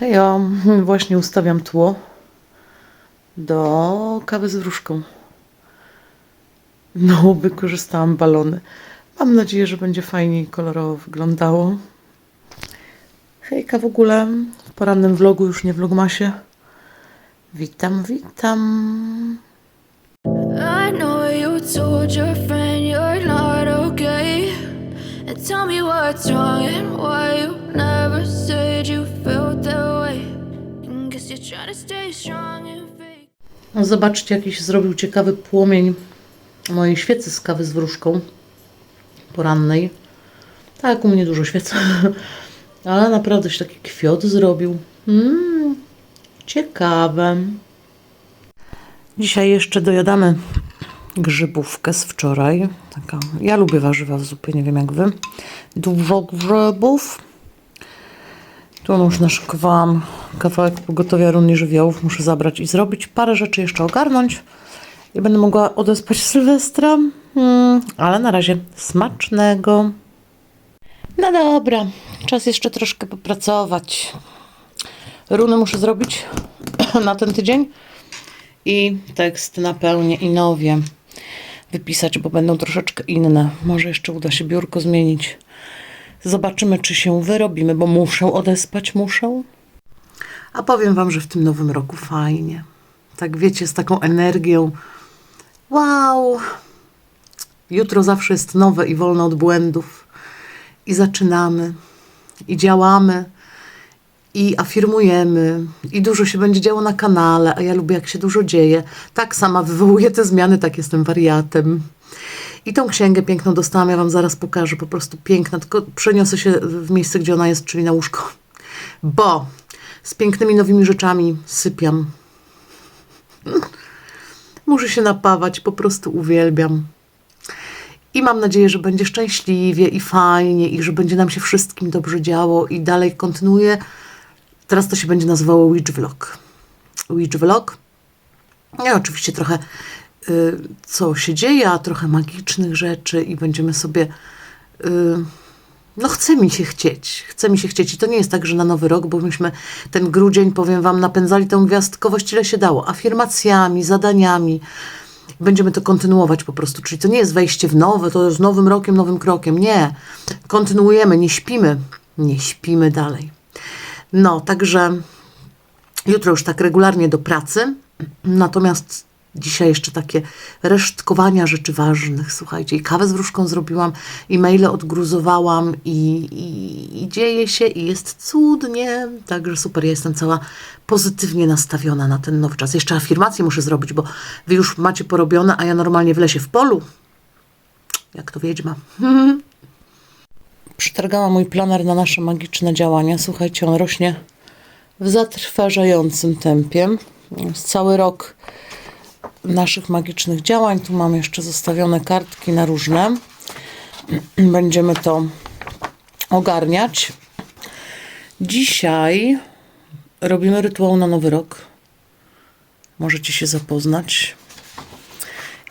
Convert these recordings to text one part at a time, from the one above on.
Ja właśnie ustawiam tło do kawy z wróżką. No, wykorzystałam balony. Mam nadzieję, że będzie fajnie kolorowo wyglądało. Hejka w ogóle w porannym vlogu, już nie vlogmasie. Witam, witam. I know you told your friend you're not okay. And tell me what's wrong and why you never said you felt No, Zobaczcie, jakiś zrobił ciekawy płomień mojej świecy z kawy z wróżką porannej. Tak, u mnie dużo świec. Ale naprawdę się taki kwiot zrobił. Mm, ciekawe. Dzisiaj jeszcze dojadamy grzybówkę z wczoraj. Taka, ja lubię warzywa w zupie, nie wiem jak wy. Dużo grzybów. Tu już naszykowałam kawałek pogotowia runy żywiołów. Muszę zabrać i zrobić parę rzeczy jeszcze ogarnąć. I będę mogła odespać Sylwestra. Mm, ale na razie smacznego. No dobra, czas jeszcze troszkę popracować. Runy muszę zrobić na ten tydzień. I tekst napełnię i nowie wypisać, bo będą troszeczkę inne. Może jeszcze uda się biurko zmienić. Zobaczymy, czy się wyrobimy, bo muszę odespać, muszę. A powiem Wam, że w tym nowym roku fajnie. Tak wiecie, z taką energią. Wow! Jutro zawsze jest nowe i wolne od błędów. I zaczynamy, i działamy, i afirmujemy, i dużo się będzie działo na kanale, a ja lubię, jak się dużo dzieje. Tak sama wywołuję te zmiany, tak jestem wariatem. I tą księgę piękną dostałam, ja Wam zaraz pokażę, po prostu piękna, tylko przeniosę się w miejsce, gdzie ona jest, czyli na łóżko. Bo z pięknymi nowymi rzeczami sypiam. Muszę się napawać, po prostu uwielbiam. I mam nadzieję, że będzie szczęśliwie i fajnie, i że będzie nam się wszystkim dobrze działo i dalej kontynuuję. Teraz to się będzie nazywało Witch Vlog. Witch Vlog. Ja oczywiście trochę co się dzieje, a trochę magicznych rzeczy i będziemy sobie y, no chce mi się chcieć, chce mi się chcieć i to nie jest tak, że na nowy rok, bo myśmy ten grudzień, powiem wam, napędzali tę gwiazdkowość ile się dało, afirmacjami, zadaniami. Będziemy to kontynuować po prostu, czyli to nie jest wejście w nowe, to jest nowym rokiem, nowym krokiem, nie. Kontynuujemy, nie śpimy, nie śpimy dalej. No, także jutro już tak regularnie do pracy, natomiast dzisiaj jeszcze takie resztkowania rzeczy ważnych, słuchajcie, i kawę z wróżką zrobiłam, i maile odgruzowałam i, i, i dzieje się i jest cudnie, także super, ja jestem cała pozytywnie nastawiona na ten nowy czas. Jeszcze afirmacje muszę zrobić, bo wy już macie porobione, a ja normalnie w lesie w polu, jak to wiedźma. Przetargałam mój planer na nasze magiczne działania. Słuchajcie, on rośnie w zatrważającym tempie. Cały rok naszych magicznych działań. Tu mam jeszcze zostawione kartki na różne. Będziemy to ogarniać. Dzisiaj robimy rytuał na nowy rok. Możecie się zapoznać.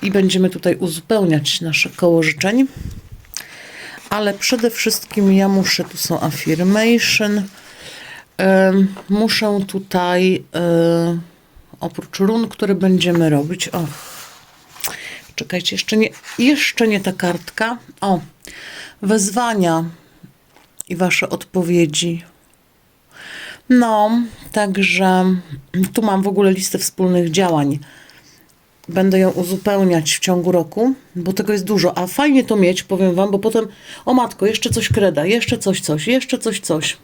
I będziemy tutaj uzupełniać nasze koło życzeń. Ale przede wszystkim ja muszę, tu są affirmation, muszę tutaj e, oprócz run, które będziemy robić, o, czekajcie, jeszcze nie, jeszcze nie ta kartka, o, wezwania i wasze odpowiedzi. No, także tu mam w ogóle listę wspólnych działań. Będę ją uzupełniać w ciągu roku, bo tego jest dużo. A fajnie to mieć, powiem Wam, bo potem, o matko, jeszcze coś kreda, jeszcze coś, coś, jeszcze coś, coś.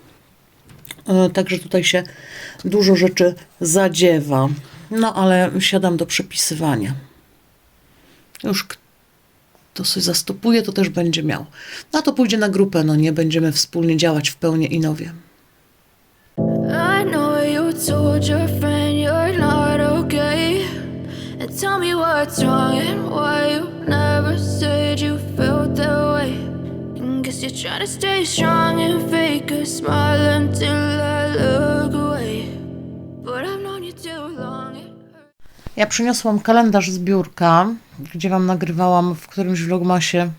E, Także tutaj się dużo rzeczy zadziewa. No ale siadam do przepisywania. Już kto sobie zastopuje, to też będzie miał. No to pójdzie na grupę, no nie będziemy wspólnie działać w pełni i nowie. Tell me what's wrong and why you never said you felt. You're trying to stay strong and fake a smile until I look away. But I've known you too long. Ja przyniosłam kalendarz z biurka, gdzie wam nagrywałam w którymś vlogmasie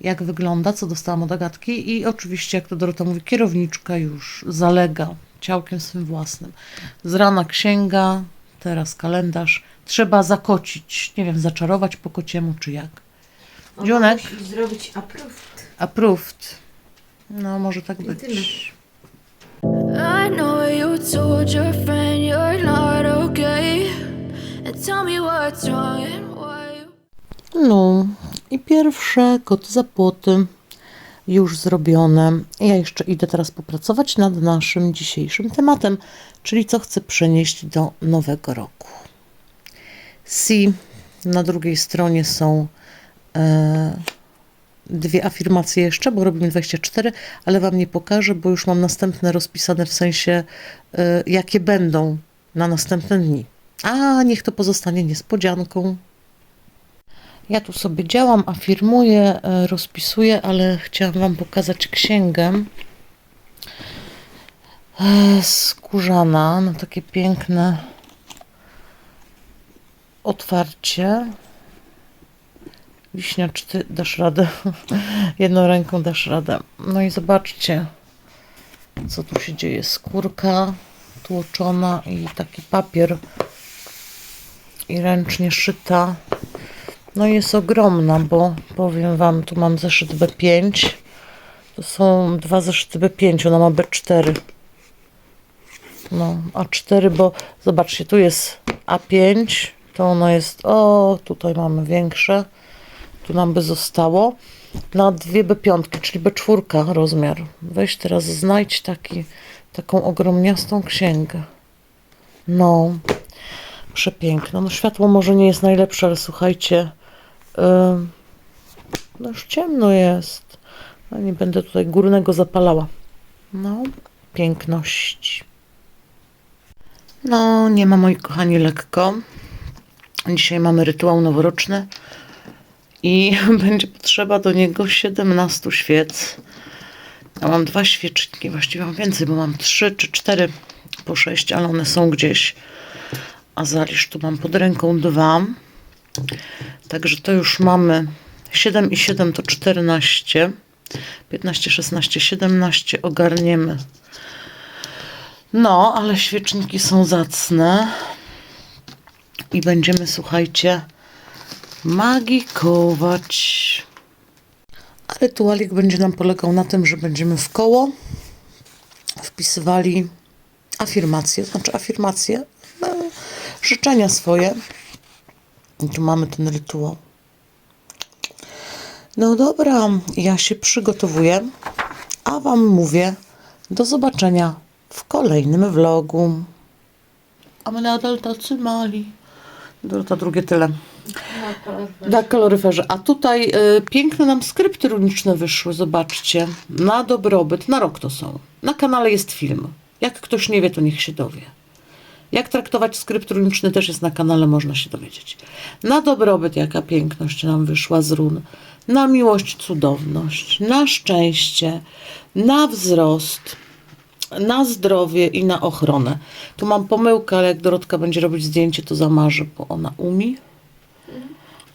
jak wygląda, co dostałam od Agatki i oczywiście, jak to Dorota mówi, kierowniczka już zalega ciałkiem swym własnym. Z rana księga, teraz kalendarz. Trzeba zakocić, nie wiem, zaczarować po kociemu czy jak. Dzionek? Musisz zrobić approved. Approved. No, może tak być. I know you told your friend you're not okay. And tell me what's wrong and why you. No i pierwsze koty za płoty już zrobione. Ja jeszcze idę teraz popracować nad naszym dzisiejszym tematem, czyli co chcę przenieść do nowego roku. Si, na drugiej stronie są dwie afirmacje jeszcze, bo robimy 24, ale Wam nie pokażę, bo już mam następne rozpisane w sensie, e, jakie będą na następne dni. A niech to pozostanie niespodzianką. Ja tu sobie działam, afirmuję, e, rozpisuję, ale chciałam Wam pokazać księgę e, skórzana na takie piękne otwarcie. Wiśnia, czy Ty dasz radę? Jedną ręką dasz radę. No i zobaczcie, co tu się dzieje. Skórka tłoczona i taki papier i ręcznie szyta. No jest ogromna, bo powiem Wam, tu mam zeszyt B5. To są dwa zeszyty B5, ona ma B4. No, A4, bo zobaczcie, tu jest A5, to ono jest, o, tutaj mamy większe. Tu nam by zostało. Na dwie B5, czyli B4 rozmiar. Weź teraz znajdź taki, taką ogromniastą księgę. No, przepiękna. No światło może nie jest najlepsze, ale słuchajcie, ym, no już ciemno jest. No nie będę tutaj górnego zapalała. No, piękność. No, nie ma moi kochani lekko. Dzisiaj mamy rytuał noworoczny i będzie potrzeba do niego 17 świec. Ja mam dwa świeczniki, właściwie mam więcej, bo mam trzy czy cztery po sześć, ale one są gdzieś. A zalisz tu mam pod ręką dwa. Także to już mamy 7 i 7 to 14. 15, 16, 17 ogarniemy. No, ale świeczniki są zacne. I będziemy, słuchajcie, magikować. A rytualik będzie nam polegał na tym, że będziemy w koło wpisywali afirmacje, znaczy afirmacje, no, życzenia swoje. I tu mamy ten rytuał. No dobra, ja się przygotowuję, a Wam mówię do zobaczenia w kolejnym vlogu. A my nadal tacy mali. Dorota, drugie tyle. Na kaloryferze. A tutaj y, piękne nam skrypty runiczne wyszły, zobaczcie. Na dobrobyt, na rok to są. Na kanale jest film. Jak ktoś nie wie, to niech się dowie. Jak traktować skrypt runiczny też jest na kanale, można się dowiedzieć. Na dobrobyt, jaka piękność nam wyszła z run. Na miłość, cudowność. Na szczęście. Na wzrost. Na zdrowie i na ochronę. Tu mam pomyłkę, ale jak Dorotka będzie robić zdjęcie, to zamarzę, bo ona umie.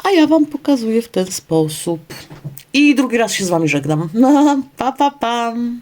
A ja Wam pokazuję w ten sposób. I drugi raz się z Wami żegnam. Pa, pa, pam.